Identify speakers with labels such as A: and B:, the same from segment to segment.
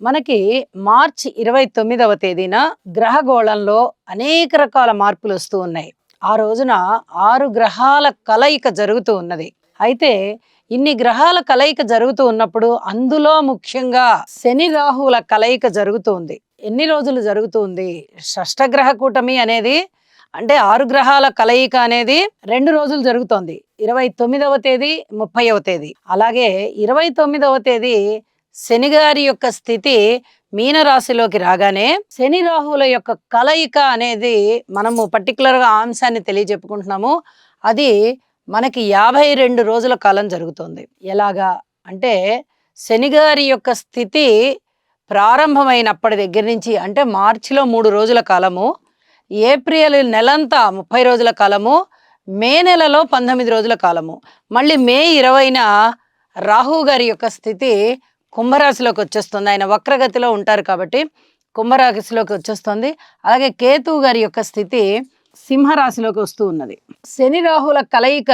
A: మనకి మార్చి ఇరవై తొమ్మిదవ తేదీన గ్రహగోళంలో అనేక రకాల మార్పులు వస్తూ ఉన్నాయి. ఆ రోజున ఆరు గ్రహాల కలయిక జరుగుతూ ఉన్నది. అయితే ఇన్ని గ్రహాల కలయిక జరుగుతూ ఉన్నప్పుడు అందులో ముఖ్యంగా శని రాహువుల కలయిక జరుగుతుంది ఎన్ని రోజులు జరుగుతుంది షష్టగ్రహ కూటమి అనేది అంటే ఆరు గ్రహాల కలయిక అనేది రెండు రోజులు జరుగుతోంది. ఇరవై తొమ్మిదవ తేదీ ముప్పైవ తేదీ. అలాగే ఇరవై తొమ్మిదవ తేదీ శనిగారి యొక్క స్థితి మీనరాశిలోకి రాగానే శని రాహువుల యొక్క కలయిక అనేది మనము పర్టికులర్గా అంశాన్ని తెలియజెప్పుకుంటున్నాము. అది మనకి యాభై రెండు రోజుల కాలం జరుగుతుంది. ఎలాగా అంటే శనిగారి యొక్క స్థితి ప్రారంభమైనప్పటి దగ్గర నుంచి అంటే మార్చిలో మూడు రోజుల కాలము ఏప్రిల్ నెలంతా ముప్పై రోజుల కాలము మే నెలలో పంతొమ్మిది రోజుల కాలము. మళ్ళీ మే ఇరవైన రాహు గారి యొక్క స్థితి కుంభరాశిలోకి వచ్చేస్తుంది. ఆయన వక్రగతిలో ఉంటారు కాబట్టి కుంభరాశిలోకి వచ్చేస్తుంది. అలాగే కేతువు గారి యొక్క స్థితి సింహరాశిలోకి వస్తూ ఉన్నది. శని రాహుల కలయిక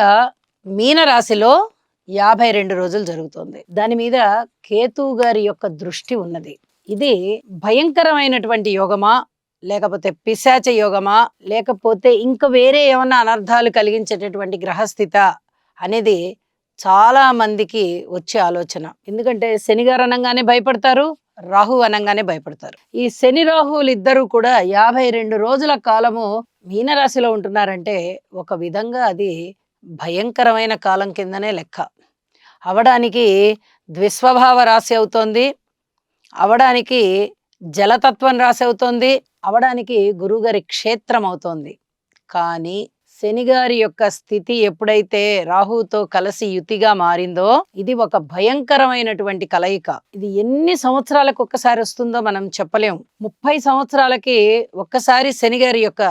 A: మీనరాశిలో యాభై రెండు రోజులు జరుగుతుంది. దాని మీద కేతువు గారి యొక్క దృష్టి ఉన్నది. ఇది భయంకరమైనటువంటి యోగమా? లేకపోతే పిశాచ యోగమా? లేకపోతే ఇంకా వేరే ఏమైనా అనర్థాలు కలిగించేటటువంటి గ్రహస్థిత అనేది చాలా మందికి వచ్చే ఆలోచన. ఎందుకంటే శనిగారు అనగానే భయపడతారు రాహు అనగానే భయపడతారు. ఈ శని రాహువులు ఇద్దరు కూడా యాభై రెండు రోజుల కాలము మీనరాశిలో ఉంటున్నారంటే ఒక విధంగా అది భయంకరమైన కాలం కిందనే లెక్క. అవడానికి ద్విస్వభావ రాశి అవుతోంది అవడానికి జలతత్వం రాశి అవుతోంది అవడానికి గురుగారి క్షేత్రం అవుతోంది. కానీ శనిగారి యొక్క స్థితి ఎప్పుడైతే రాహుతో కలిసి యుతిగా మారిందో ఇది ఒక భయంకరమైనటువంటి కలయిక. ఇది ఎన్ని సంవత్సరాలకు ఒక్కసారి వస్తుందో మనం చెప్పలేం. ముప్పై సంవత్సరాలకి ఒక్కసారి శనిగారి యొక్క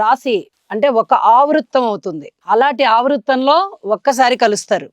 A: రాశి అంటే ఒక ఆవృత్తం అవుతుంది. అలాంటి ఆవృత్తంలో ఒక్కసారి కలుస్తారు.